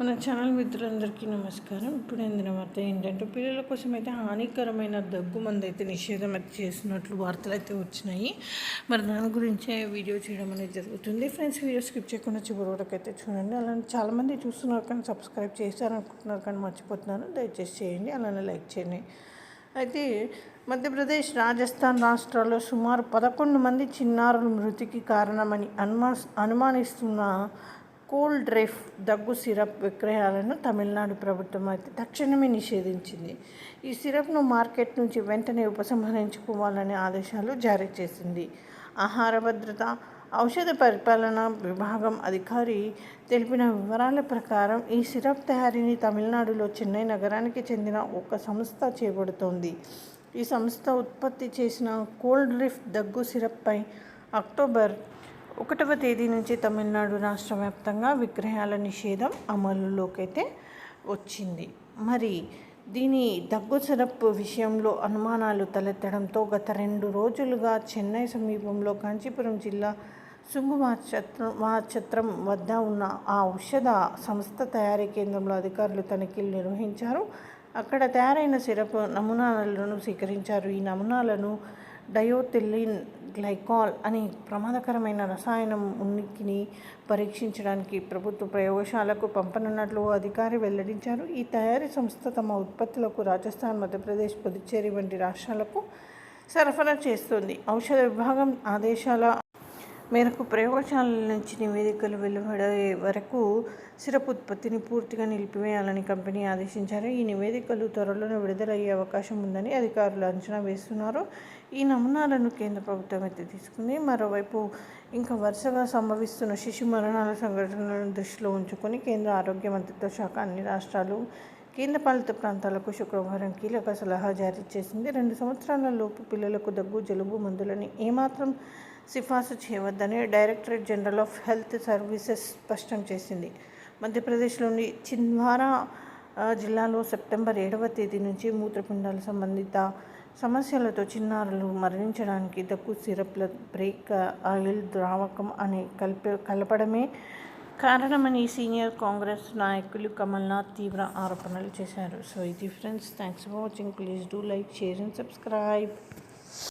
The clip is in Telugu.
మన ఛానల్ మిత్రులందరికీ నమస్కారం. ఇప్పుడు అందిన వార్త ఏంటంటే పిల్లల కోసం అయితే హానికరమైన దగ్గు మందు అయితే నిషేధం అయితే చేసినట్లు వార్తలు అయితే వచ్చినాయి. మరి దాని గురించే వీడియో చేయడం అనేది జరుగుతుంది. ఫ్రెండ్స్ వీడియో స్కిప్ చేయకుండా చివరి వరకు అయితే చూడండి. అలానే చాలామంది చూస్తున్నారు కానీ సబ్స్క్రైబ్ చేశారనుకుంటున్నారు కానీ మర్చిపోతున్నారు. దయచేసి చేయండి. అలానే లైక్ చేయండి. అయితే మధ్యప్రదేశ్ రాజస్థాన్ రాష్ట్రాల్లో సుమారు పదకొండు మంది చిన్నారుల మృతికి కారణమని అనుమా అనుమానిస్తున్న కోల్డ్ డ్రైఫ్ దగ్గు సిరప్ విక్రయాలను తమిళనాడు ప్రభుత్వం అయితే తక్షణమే నిషేధించింది. ఈ సిరప్ను మార్కెట్ నుంచి వెంటనే ఉపసంహరించుకోవాలనే ఆదేశాలు జారీ చేసింది. ఆహార భద్రత ఔషధ పరిపాలన విభాగం అధికారి తెలిపిన వివరాల ప్రకారం ఈ సిరప్ తయారీని తమిళనాడులో చెన్నై నగరానికి చెందిన ఒక సంస్థ చేపడుతోంది. ఈ సంస్థ ఉత్పత్తి చేసిన కోల్డ్ డ్రిఫ్ దగ్గు సిరప్పై అక్టోబర్ ఒకటవ తేదీ నుంచి తమిళనాడు రాష్ట్ర వ్యాప్తంగా విగ్రహాల నిషేధం అమలులోకి అయితే వచ్చింది. మరి దీని దగ్గు సిరప్ విషయంలో అనుమానాలు తలెత్తడంతో గత రెండు రోజులుగా చెన్నై సమీపంలో కాంచీపురం జిల్లా సుంగుమాచత్రం మాచత్రం వద్ద ఉన్న ఆ ఔషధ సంస్థ తయారీ కేంద్రంలో అధికారులు తనిఖీలు నిర్వహించారు. అక్కడ తయారైన సిరప్ నమూనాలను స్వీకరించారు. ఈ నమూనాలను డయోథిలిన్ గ్లైకాల్ అనే ప్రమాదకరమైన రసాయనం ఉనికిని పరీక్షించడానికి ప్రభుత్వ ప్రయోగశాలకు పంపనున్నట్లు అధికారి వెల్లడించారు. ఈ తయారీ సంస్థ తమ ఉత్పత్తులకు రాజస్థాన్ మధ్యప్రదేశ్ పుదుచ్చేరి వంటి రాష్ట్రాలకు సరఫరా చేస్తుంది. ఔషధ విభాగం ఆదేశాల మేరకు ప్రయోగశాలల నుంచి నివేదికలు వెలువడే వరకు సిరప్ ఉత్పత్తిని పూర్తిగా నిలిపివేయాలని కంపెనీ ఆదేశించారు. ఈ నివేదికలు త్వరలోనే విడుదలయ్యే అవకాశం ఉందని అధికారులు అంచనా వేస్తున్నారు. ఈ నమూనాలను కేంద్ర ప్రభుత్వం అయితే తీసుకుంది. మరోవైపు ఇంకా వరుసగా సంభవిస్తున్న శిశు మరణాల సంఘటనలను దృష్టిలో ఉంచుకొని కేంద్ర ఆరోగ్య మంత్రిత్వ శాఖ అన్ని రాష్ట్రాలు కేంద్రపాలిత ప్రాంతాలకు శుక్రవారం కీలక సలహా జారీ చేసింది. రెండు సంవత్సరాల లోపు పిల్లలకు దగ్గు జలుబు మందులని ఏమాత్రం సిఫార్సు చేయవద్దని directorate general of health services స్పష్టం చేసింది. మధ్యప్రదేశ్లోని చిన్వారా జిల్లాలో సెప్టెంబర్ ఏడవ తేదీ నుంచి మూత్రపిండాల సంబంధిత సమస్యలతో చిన్నారులు మరణించడానికి దగ్గు సిరప్ల బ్రేక్ ఆయిల్ ద్రావకం అనే కలిపి కలపడమే కారణమని సీనియర్ కాంగ్రెస్ నాయకులు కమల్నాథ్ తీవ్ర ఆరోపణలు చేశారు. సో ఇది friends thanks for watching. Please do like share and subscribe.